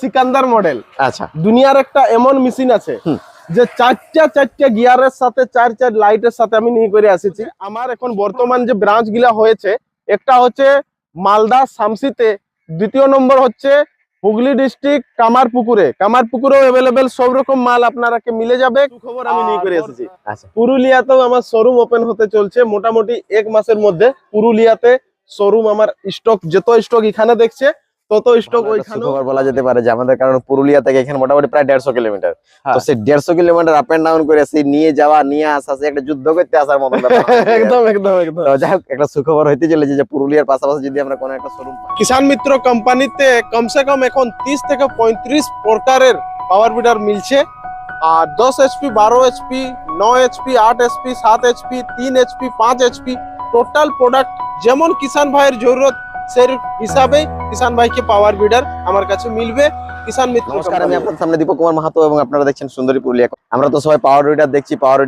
Sikandar model. আচ্ছা। দুনিয়ার একটা এমন মেশিন আছে যে চারটা চারটা গিয়ারের সাথে চার চার লাইটের সাথে আমি নিয়ে করে আসেছি। আমার এখন বর্তমান যে ব্রাঞ্চগুলা হয়েছে একটা হচ্ছে মালদা শামসিতে দ্বিতীয় নম্বর হচ্ছে হুগলি ডিস্ট্রিক্ট কামারপুকুরে। কামারপুকুরেও অ্যাভেলেবেল সব রকম মাল আপনারাকে মিলে যাবে। খবর আমি নিয়ে করে এসেছি। আচ্ছা। পুরুলিয়াতেও আমার শোরুম ওপেন হতে চলছে। মোটামুটি এক মাসের মধ্যে পুরুলিয়াতে শোরুম আমার স্টক যত স্টক এখানে দেখছে তত স্টক ওইখানে সুখবর বলা যেতে পারে যে আমাদের কারণ পুরুলিয়া থেকে এখানে মোটামুটি প্রায় দেড়শো কিলোমিটার হ্যাঁ। তো সেই দেড়শো কিলোমিটার আপ এন্ড ডাউন করে সেই নিয়ে যাওয়া নিয়ে আসা সে একটা যুদ্ধ করতে আসার আমাদের। একদম একদম একদম যাই হোক একটা সুখবর হইতে চলেছে যে পুরুলিয়ার পাশাপাশি যদি আমরা কোনো একটা শোরুম কিষান মিত্র কোম্পানিতে কমসে কম এখন তিরিশ থেকে পঁয়ত্রিশ প্রকারের পাওয়ার বিডার মিলছে আর দশ এইচপি বারো এইচপি ন এইচপি আট এইচপি সাত এইচপি তিন এইচপি পাঁচ এইচপি টোটাল প্রোডাক্ট যেমন কিষান ভাইয়ের জরুরত সেই হিসাবে কিষান ভাইকে পাওয়ার বিডার আমার কাছে মিলবে। সামনে দীপক কুমার মাহাতো এবং আপনারা দেখছেন সুন্দরী পুরুলিয়া। আমরা তো সবাই পাওয়ার দেখছি পাওয়ার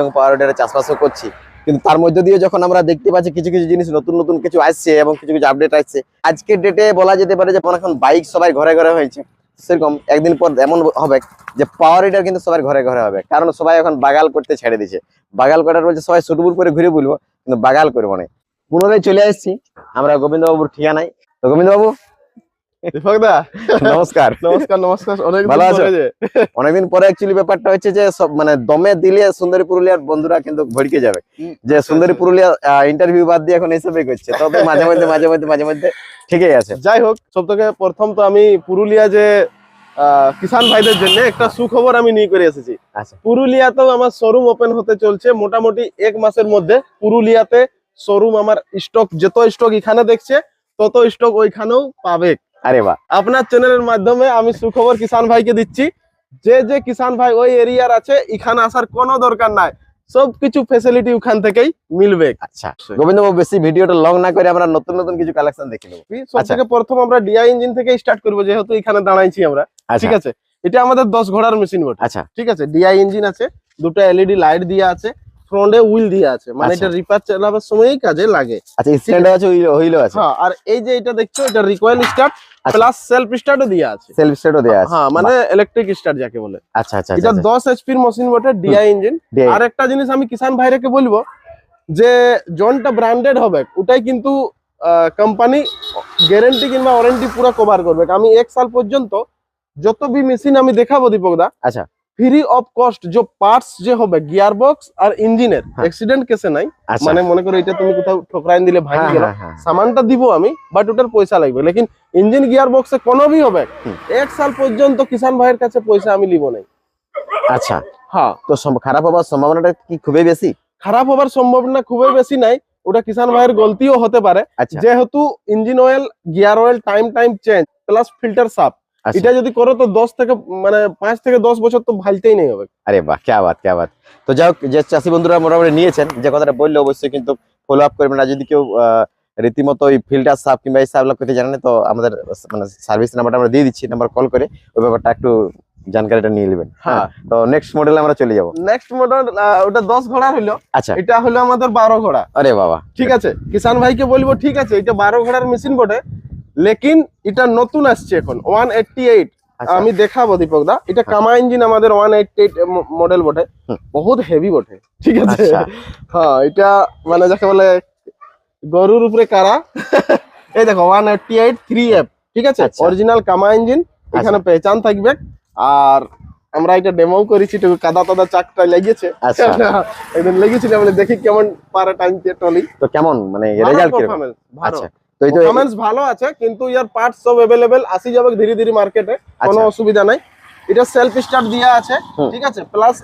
এবং পাওয়ার চাষবাসও করছি। কিন্তু তার মধ্যে দিয়ে যখন আমরা দেখতে পাচ্ছি কিছু কিছু জিনিস নতুন নতুন কিছু আসছে এবং কিছু কিছু আপডেট আসছে আজকের ডেটে বলা যেতে পারে যে এখন বাইক সবাই ঘরে ঘরে হয়েছে। সেরকম একদিন পর এমন হবে যে পাওয়ার রিডার কিন্তু সবার ঘরে ঘরে হবে। কারণ সবাই এখন বাগাল করতে ছেড়ে দিছে বাগাল করার বলছে সবাই সুটবুট করে ঘুরে বলব, কিন্তু বাগাল করব না। পুনরায় চলে আসছি। আমরা গোবিন্দবাবুর ঠিকানায়। তো গোবিন্দবাবু? দীপক দা নমস্কার। নমস্কার নমস্কার। অনেক ভালো আছো? অনেকদিন পরে অ্যাকচুয়ালি ব্যাপারটা হচ্ছে যে সব মানে দমে দিলে সুন্দরী পুরুলিয়ার বন্ধুরা কিন্তু ভড়কে যাবে। যে সুন্দরী পুরুলিয়া ইন্টারভিউ বাদ দিয়ে এখন এইসবই করছে তবে মাঝে মধ্যে মাঝে মধ্যে মাঝে মধ্যে ঠিকই আছে। যাই হোক সব থেকে প্রথম তো আমি পুরুলিয়া যে কিষান ভাইদের জন্য একটা সুখবর আমি নিয়ে করে এসেছি। আচ্ছা। পুরুলিয়াতেও আমার শোরুম ওপেন হতে চলছে মোটামুটি এক মাসের মধ্যে। পুরুলিয়াতে শোরুম আমার স্টক যত স্টক এখানে দেখছে তত স্টক ওইখানেও পাবে। আরে বাহ। আপনার চ্যানেলের মাধ্যমে আমি সুখবর কিষান ভাইকে দিচ্ছি। যে যে কিষান ভাই ওই এরিয়ার আছে এখানে আসার কোনো দরকার নাই। সবকিছু ফেসিলিটি ওখান থেকেই মিলবে। আচ্ছা। গোবিন্দবাবু বেশি ভিডিওটা লং না করে আমরা নতুন নতুন কিছু কালেকশন দেখে নেব। আচ্ছা। প্রথম আমরা ডিআই ইঞ্জিন থেকে স্টার্ট করব যেহেতু এখানে দাঁড়াইছি আমরা। আচ্ছা। ঠিক আছে? এটা আমাদের দশ ঘোড়ার মেশিন বটে। আচ্ছা। ঠিক আছে? ডিআই ইঞ্জিন আছে দুটো এলইডি লাইট দিয়ে আছে ফ্রন্টে হুইল দিয়ে আছে। মানে আচ্ছা। এটা রিপেয়ার চালাবার সময়ই কাজে লাগে। আচ্ছা স্ট্যান্ড আছে হুইলও আছে। হ্যাঁ আর এই যে এটা দেখছ এটা রিকয়েল স্টার্ট আচ্ছা। প্লাস সেলফ স্টার্টও দিয়ে আছে। সেলফ স্টার্টও দেওয়া আছে। হ্যাঁ মানে ইলেকট্রিক স্টার্ট যাকে বলে। আচ্ছা আচ্ছা এটা আচ্ছা। দশ এইচপির মেশিন বটে ডিআই ইঞ্জিন আর একটা জিনিস আমি কিষান ভাইরাকে বলব যে জনটা ব্র্যান্ডেড হবে ওটাই কিন্তু কোম্পানি গ্যারেন্টি কিংবা ওয়ারেন্টি পুরো কভার করবে। আমি এক সাল পর্যন্ত যত বি মেশিন আমি দেখাবো দীপক দা আচ্ছা। ফ্রি অফ কস্ট যে পার্টস যে হবে গিয়ার বক্স আর ইঞ্জিনের। অ্যাক্সিডেন্ট কেসে নাই। আচ্ছা। মানে মনে করো এটা তুমি কোথাও ঠোকরাইন দিলে ভাঙি হ্যাঁ, গেল। হ্যাঁ, হ্যাঁ। সামানটা দিব আমি বাট ওটার পয়সা লাগবে। লেকিন ইঞ্জিন গিয়ার বক্সে কোনো ভি হবে এক সাল পর্যন্ত কিষান ভাইয়ের কাছে পয়সা আমি লিব নাই। আচ্ছা। হ্যাঁ। তো খারাপ হওয়ার সম্ভাবনাটা কি খুবই বেশি? খারাপ হবার সম্ভাবনা খুবই বেশি নাই। ওটা কিষান ভাইয়ের গলতিও হতে পারে। আচ্ছা। যেহেতু engine oil gear oil time time change plus filter সাফ। এটা যদি করো তো দশ থেকে মানে পাঁচ থেকে দশ বছর তো ভালতেই নেই হবে। আরে বাহ কে বাত কে বাত। তো যাই হোক যে চাষি বন্ধুরা মোটামুটি নিয়েছেন যে কথাটা বললে অবশ্যই কিন্তু ফলো আপ করবেন। আর যদি কেউ রীতিমতো ওই ফিল্টার সাপ কিংবা এই সাপগুলো করতে জানেন তো আমাদের মানে সার্ভিস নাম্বারটা আমরা দিয়ে দিচ্ছি নাম্বার কল করে ওই ব্যাপারটা একটু জানকারিটা নিয়ে নেবেন। হ্যাঁ। তো নেক্সট মডেলে আমরা চলে যাব। নেক্সট মডেল ওটা দশ ঘোড়া হলো আচ্ছা। এটা হলো আমাদের বারো ঘোড়া। আরে বাবা। ঠিক আছে? কিষান ভাইকে বলব ঠিক আছে এটা বারো ঘোড়ার মেশিন বটে। লেকিন এটা নতুন আসছে এখন ওয়ান এইটটি এইট আচ্ছা। আমি দেখাবো দীপক দা। এটা হ্যাঁ। কামা ইঞ্জিন আমাদের ওয়ান এইটটি এইট মডেল বটে। বহুত হেভি বটে। ঠিক আছে? আচ্ছা। হ্যাঁ এটা মানে যাকে বলে গরুর উপরে কারা? এই দেখো one eighty eight three F ঠিক আছে? আচ্ছা। অরিজিনাল কামা ইঞ্জিন। এখানে পেহচান থাকবে। আর আমরা এটা ডেমো করেছি একটু কাদা তাদা চাকটা লেগেছে। আচ্ছা। একদম লেগেছিল মানে দেখি কেমন পারে টাইম টলি। তো কেমন? মানে রেজাল্ট কীরকম আচ্ছা। তো এই তো পারফরম্যান্স ভালো আছে কিন্তু ইয়ার পার্টস সব अवेलेबल আসি যাবে ধীরে ধীরে মার্কেটে কোনো আচ্ছা অসুবিধা নাই এটা সেলফ স্টার্ট দেয়া আছে হুম। ঠিক আছে প্লাস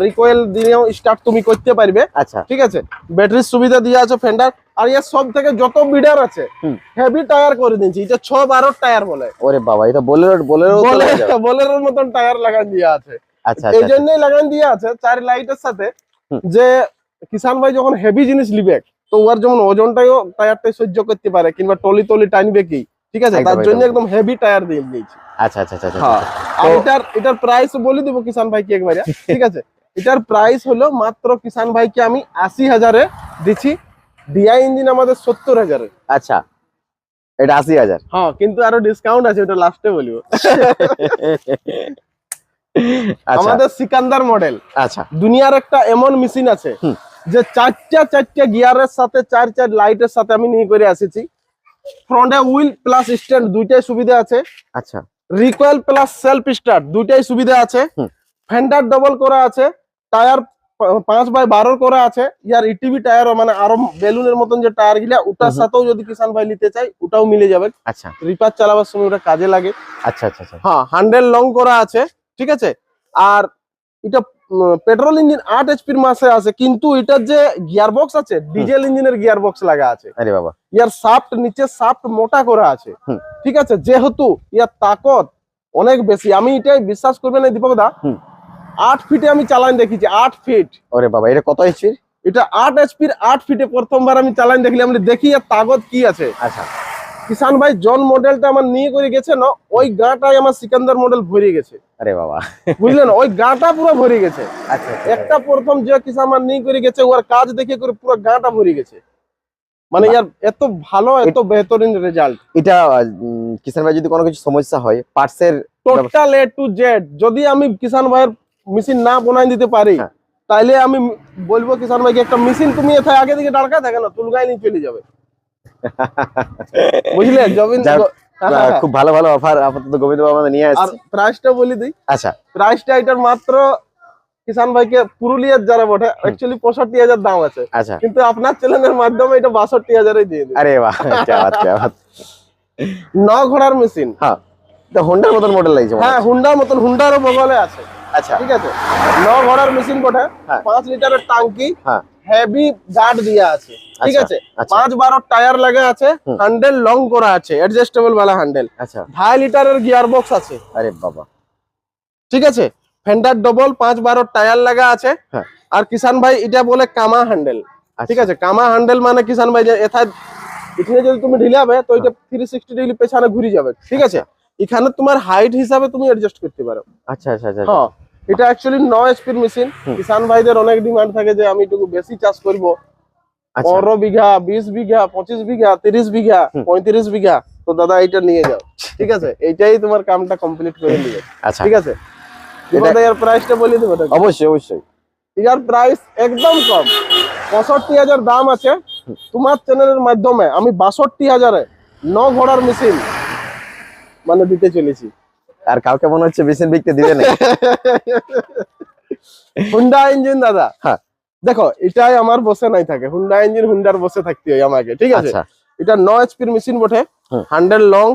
রিকয়েল দিয়েও স্টার্ট তুমি করতে পারবে আচ্ছা ঠিক আছে ব্যাটারির সুবিধা দেওয়া আছে ফেন্ডার আর ইয়ার সব থেকে যত বিডার আছে হুম। হেভি টায়ার করে দিয়েছি এটা ছ বারো টায়ার বলে ওরে বাবা এটা বোলেরো বোলেরো বোলেরোর মতন টায়ার লাগান দেওয়া আছে আচ্ছা এই আচ্ছা জন্যই লাগান দিয়ে আছে চার লাইটের সাথে হুম। যে কিষান ভাই যখন হেভি জিনিস লিবে তো ওর যেমন ওজনটাও টায়ারটাই সহ্য করতে পারে কিংবা টলি টলি টানবে কি? ঠিক আছে? তার জন্য একদম। হেভি টায়ার দিয়ে নিয়েছি আচ্ছা আচ্ছা আচ্ছা আচ্ছা হ্যাঁ। আর তো- এটার এটার প্রাইস বলে দিব কিষান ভাইকে একবারে ঠিক আছে? এটার প্রাইস হলো মাত্র কিষান ভাইকে আমি আশি হাজারে দিচ্ছি ডিআই ইঞ্জিন আমাদের সত্তর হাজারে। আচ্ছা। এটা আশি হাজার। হ্যাঁ কিন্তু আরও ডিসকাউন্ট আছে ওটা লাস্টে বলব। আচ্ছা। আমাদের সিকান্দার মডেল আচ্ছা। দুনিয়ার একটা এমন মেশিন আছে। যে চারটা চারটা গিয়ারের সাথে চার চার লাইটের সাথে আমি নিয়ে করে আসিছি। ফ্রন্টে হুইল প্লাস স্ট্যান্ড দুইটাই সুবিধা আছে। আচ্ছা। রিকয়েল প্লাস সেলফ স্টার্ট দুইটাই সুবিধা আছে। ফেন্ডার ডবল করা আছে। টায়ার পাঁচ বাই বারোর করা আছে। ইয়ার ইটিভি টায়ার মানে আরও বেলুনের মতন যে টায়ার গিলা ওটার। সাথেও যদি কিষান ভাই নিতে চাই ওটাও মিলে যাবে। আচ্ছা। রিপার চালাবার সময় ওটা কাজে লাগে। আচ্ছা আচ্ছা আচ্ছা। হ্যাঁ হ্যান্ডেল লং করা আছে। ঠিক আছে? আর এটা পেট্রোল ইঞ্জিন আট এইচপির মাসে আছে কিন্তু এটার যে গিয়ার বক্স আছে ডিজেল ইঞ্জিনের গিয়ার বক্স লাগা আছে। আরে বাবা। ইয়ার সাফট নিচে সাফট মোটা করা আছে। ঠিক আছে যেহেতু ইয়ার তাকত অনেক বেশি আমি এটাই বিশ্বাস করবেন না দীপক দা। আট ফিটে আমি চালান দেখেছি আট ফিট ওরে বাবা এটা কত এইচপির এটা আট এইচপির আট ফিটে প্রথমবার আমি চালান দেখলাম আমি দেখি এর তাকত কি আছে। আচ্ছা। কিষান ভাই জন মডেলটা আমার নিয়ে করে গেছে না ওই গাঁটাই আমার সিকান্দার মডেল ভরে গেছে। আরে বাবা। বুঝলেন ওই গাঁটা পুরো ভরে গেছে। আচ্ছা আচ্ছা, একটা প্রথম যে কিষান আমার নিয়ে করে গেছে ওর কাজ দেখে করে পুরো গাঁটা ভরে গেছে। মানে ইয়ার এত ভালো এত বেহতরিন রেজাল্ট এটা কিষান ভাই যদি কোনো কিছু সমস্যা হয় পার্টসের টোটাল এ টু জেড যদি আমি কিষান ভাইয়ের মেশিন না বানাই দিতে পারি হ্যাঁ। তাইলে আমি বলব কিষান ভাইকে একটা মেশিন তুমি এথায় আগে থেকে ডালকা থাকে না তুলগাই নিয়ে চলে যাবে। বুঝলে জমিন হ্যাঁ, হ্যাঁ। খুব ভালো ভালো অফার আপাতত গোবিন্দ আমাদের নিয়ে আসছে। প্রাইসটা বলি দিই। আচ্ছা। প্রাইসটা এটার মাত্র কিষান ভাইকে পুরুলিয়ার যারা বটে অ্যাকচুয়ালি পঁয়ষট্টি হাজার দাম আছে। আচ্ছা। কিন্তু আপনার চ্যানেলের মাধ্যমে এটা বাষট্টি হাজারে দিয়ে দিই আরে বাহ ন ঘোড়ার মেশিন হ্যাঁ হুন্ডার মতন মডেল লাগছে হ্যাঁ হুন্ডার মতন হুন্ডারও বগলে আছে। আচ্ছা। ঠিক আছে? ন ঘোড়ার মেশিন বটে হ্যাঁ। পাঁচ লিটারের টাঙ্কি। হ্যাঁ। হেভি গার্ড দিয়া আছে ঠিক আচ্ছা, আছে? আচ্ছা। পাঁচ বারো টায়ার লাগা আছে হ্যান্ডেল লং করা আছে অ্যাডজাস্টেবল वाला হ্যান্ডেল আচ্ছা। ঢাই লিটারের গিয়ার বক্স আছে। আরে বাবা। ঠিক আছে? ফেন্ডার ডবল পাঁচ বারো টায়ার লাগা আছে। হ্যাঁ। আর কিষান ভাই এটা বলে কামা হ্যান্ডেল ঠিক আছে? কামা হ্যান্ডেল মানে কিষান ভাই যে এথায় এখানে যদি তুমি ঢিলাবে তো এটা থ্রি সিক্সটি ডিগ্রি পেছনে ঘুরে যাবে। ঠিক আছে? এখানে তোমার হাইট হিসাবে তুমি অ্যাডজাস্ট করতে পারো। আচ্ছা আচ্ছা আচ্ছা। হ্যাঁ। এটা অ্যাকচুয়ালি ন এসপির মেশিন কিষান ভাইদের অনেক ডিমান্ড থাকে যে আমি একটু বেশি চাষ করব। আচ্ছা। পনেরো বিঘা বিশ বিঘা পঁচিশ বিঘা তিরিশ বিঘা। পঁয়ত্রিশ বিঘা। তো দাদা এইটা নিয়ে যাও। ঠিক আছে? এইটাই তোমার কামটা কমপ্লিট করে নিবে আচ্ছা। ঠিক আছে? এর প্রাইসটা বলে দেবো। অবশ্যই অবশ্যই। এটার প্রাইস একদম কম। পঁয়ষট্টি হাজার দাম আছে। তোমার চ্যানেলের মাধ্যমে আমি বাষট্টি হাজারে ন ঘোড়ার মেশিন মানে দিতে চলেছি। আর কাউকে মনে হচ্ছে বেশি বিকতে দিবে না হুন্ডা ইঞ্জিন দাদা। হ্যাঁ। দেখো এটাই আমার বসে নাই থাকে। হুন্ডা ইঞ্জিন হুন্ডার বসে থাকতে হয় আমাকে ঠিক আছে? আচ্ছা। এটা ন এইচপির মেশিন বটে। হান্ড্রেড লং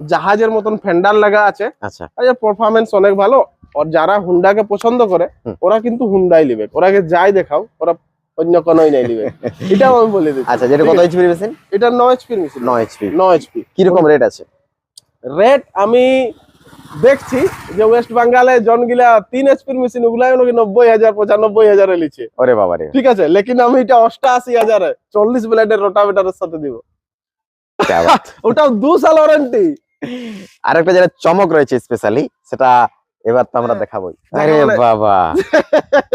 জাহাজের মতন ফেন্ডার লাগা আছে। আচ্ছা। পারফরমেন্স অনেক ভালো। আর যারা হুন্ডাকে পছন্দ করে ওরা কিন্তু হুন্ডাই নিবে। ওরাকে যাই দেখাও ওরা অন্য কোনোই নাই নিবে। এটাও আমি বলে দিচ্ছি। আচ্ছা যেটা কত? এইচপি মেশিন এটা ন এইচপির মেশিন 9 এইচপি ন এইচপি কি রকম রেট আছে? রেট আমি দেখছি যে ওয়েস্ট বাঙ্গালে জনগিলা তিন এসপির মেশিন ওগুলাই নাকি নব্বই হাজার পঁচানব্বই হাজারে লিছে। ওরে বাবা রে ঠিক আছে লেকিন আমি এটা অষ্টআশি হাজারে চল্লিশ ব্লেডের রোটাভেটারের সাথে দিব। ওটাও দু সাল ওয়ারেন্টি আরেকটা যেটা চমক রয়েছে স্পেশালি সেটা এবার তো আমরা হ্যাঁ। দেখাবো আরে বাবা।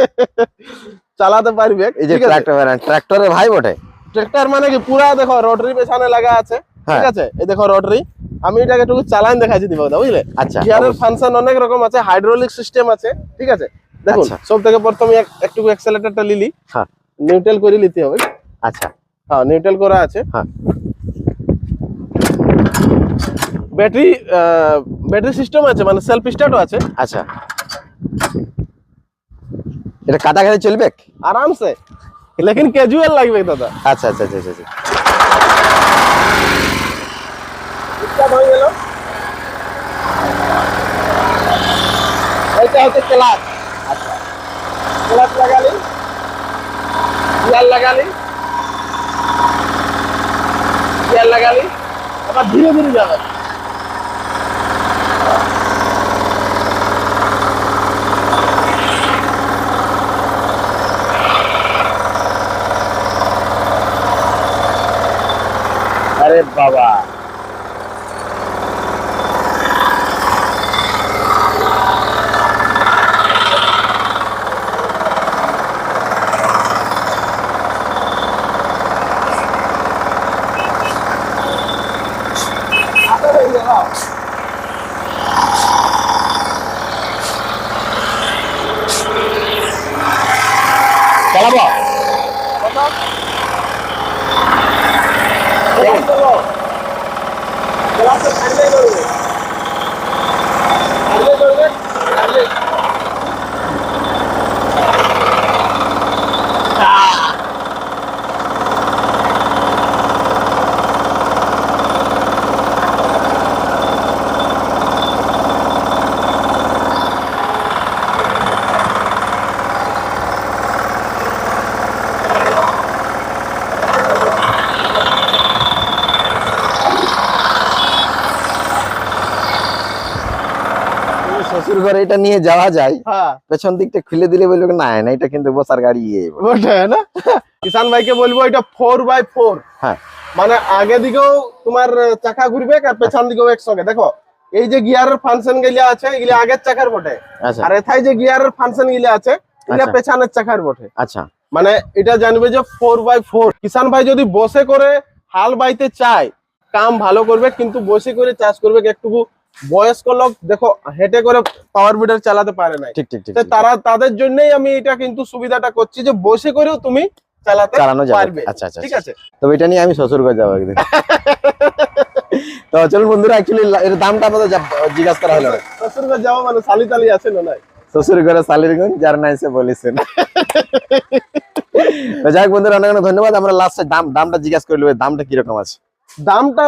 চালাতে পারবে। এই যে ট্রাক্টর ট্রাক্টরের ভাই বটে। ট্রাক্টর মানে কি পুরা দেখো রোটারি পেছনে লাগা আছে। ঠিক আছে? এই দেখো রোটারি আমি এটাকে একটু চালান দেখাচ্ছি দিব বুঝলে? আচ্ছা। গিয়ারের ফাংশন অনেক রকম আছে হাইড্রোলিক সিস্টেম আছে ঠিক আছে? দেখুন আচ্ছা। সব থেকে প্রথমে এক- একটু অ্যাক্সেলেটরটা লিলি হ্যাঁ। নিউট্রাল করে নিতে হবে। আচ্ছা। হ্যাঁ নিউট্রাল করা আছে। হ্যাঁ। ব্যাটারি ব্যাটারি সিস্টেম আছে মানে সেলফ স্টার্টও আছে। আচ্ছা। এটা কাদা কাদা চলবে? আরামসে। লেকিন ক্যাজুয়াল লাগবে দাদা। আচ্ছা আচ্ছা আচ্ছা আচ্ছা, আচ্ছা এটা হয়ে গেল এটা হচ্ছে ক্লাচ আচ্ছা। ক্লাচ লাগালি। গিয়ার লাগালি। গিয়ার লাগালি। আবার ধীরে ধীরে যাবে। আরে বাবা। আছে ফাইনাল করবে করে এটা নিয়ে যাওয়া যায় হ্যাঁ। পেছন দিকটা খুলে দিলে বলবে না না এটা কিন্তু বসার গাড়ি ইয়ে না? কিষান ভাইকে বলব এটা ফোর বাই ফোর হ্যাঁ। মানে আগে দিকেও তোমার চাকা ঘুরবে আর পেছন দিকেও একসঙ্গে। দেখো এই যে গিয়ারের ফাংশনগুলো আছে এগুলো আগের চাকার বটে। আচ্ছা। আর এথায় যে গিয়ারের ফাংশনগুলো আছে এগুলো আচ্ছা। পেছনের চাকার বটে। আচ্ছা। মানে এটা জানবে যে ফোর বাই ফোর কিষান ভাই যদি বসে করে হাল বাইতে চায় কাম ভালো করবে কিন্তু বসে করে চাষ করবে একটু বয়স্ক লোক দেখো হেঁটে করে পাওয়ার বিডার চালাতে পারে না ঠিক ঠিক ঠিক তারা তাদের জন্যই আমি এটা কিন্তু সুবিধাটা করছি যে বসে করেও তুমি চালাতে চালানো যাবে। পারবে। আচ্ছা আচ্ছা ঠিক আছে? তবে এটা নিয়ে আমি শ্বশুর ঘর যাব একদিন। তো চলুন বন্ধুরা অ্যাকচুয়ালি এর দামটা আমাদের জিজ্ঞাসা করা হলো। যাওয়া মানে শালি তালি আছে না নাই? শ্বশুর ঘরে শালির গুণ যার নাই সে বলেছেন। যাক বন্ধুরা অনেক অনেক ধন্যবাদ। আমরা লাস্টে দাম দামটা জিজ্ঞাসা করল দামটা কীরকম আছে? দামটা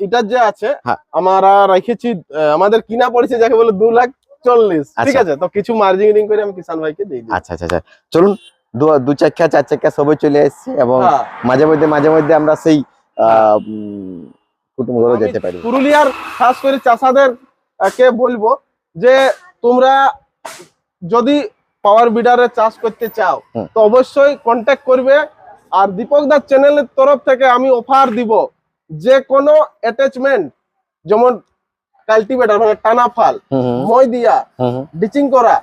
এটার যে আছে হ্যাঁ। আমরা রেখেছি আমাদের কিনা পড়েছে যাকে বলে দু লাখ চল্লিশ। ঠিক আচ্ছা। আছে? তো কিছু মার্জিনিং করে আমি কিষান ভাইকে দিই। আচ্ছা আচ্ছা আচ্ছা। চলুন দু- চাকা চার চাকা সবই চলে এসেছে এবং হ্যাঁ। মাঝে মধ্যে মাঝে মধ্যে আমরা সেই কুটুম আমি যেতে পারি। পুরুলিয়ার খাস করে চাষাদের কে বলব যে তোমরা যদি পাওয়ার বিডারে চাষ করতে চাও তো অবশ্যই কন্ট্যাক্ট করবে। আর দীপক দার চ্যানেলের তরফ থেকে আমি অফার দিব। যে কোনো অ্যাটাচমেন্ট যেমন কাল্টিভেটার মানে টানা ফাল মই দিয়া। ডিচিং করা।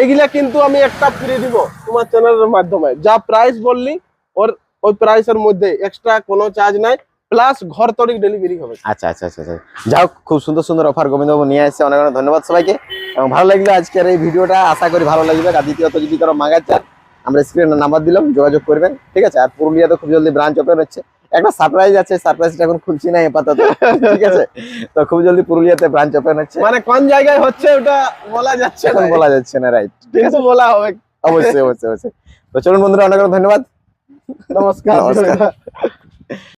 এইগুলা কিন্তু আমি একটা ফ্রি দিব তোমার চ্যানেলের মাধ্যমে। যা প্রাইস বললি ওর ওই প্রাইসের মধ্যে এক্সট্রা কোনো চার্জ নাই প্লাস ঘর তরিক ডেলিভারি হবে। আচ্ছা আচ্ছা আচ্ছা আচ্ছা। যাও খুব সুন্দর সুন্দর অফার গোবিন্দবাবু নিয়ে আসছে অনেক অনেক ধন্যবাদ সবাইকে। এবং ভালো লাগল আজকের এই ভিডিওটা আশা করি ভালো লাগবে। আর দ্বিতীয়ত যদি কারও মাগার চান আমরা স্ক্রিনে নাম্বার দিলাম যোগাযোগ করবেন ঠিক আছে? আর পুরুলিয়াতে খুব জলদি ব্রাঞ্চ ওপেন হচ্ছে। একটা সারপ্রাইজ আছে সারপ্রাইজটা এখন খুলছি না আপাতত ঠিক আছে? তো খুব জলদি পুরুলিয়াতে ব্রাঞ্চ ওপেন হচ্ছে। মানে কোন জায়গায় হচ্ছে ওটা বলা যাচ্ছে এখন না বলা যাচ্ছে না রাইট ঠিক আছে বলা হবে। অবশ্যই অবশ্যই অবশ্যই। তো চলুন বন্ধুরা অনেক অনেক ধন্যবাদ। নমস্কার। নমস্কার।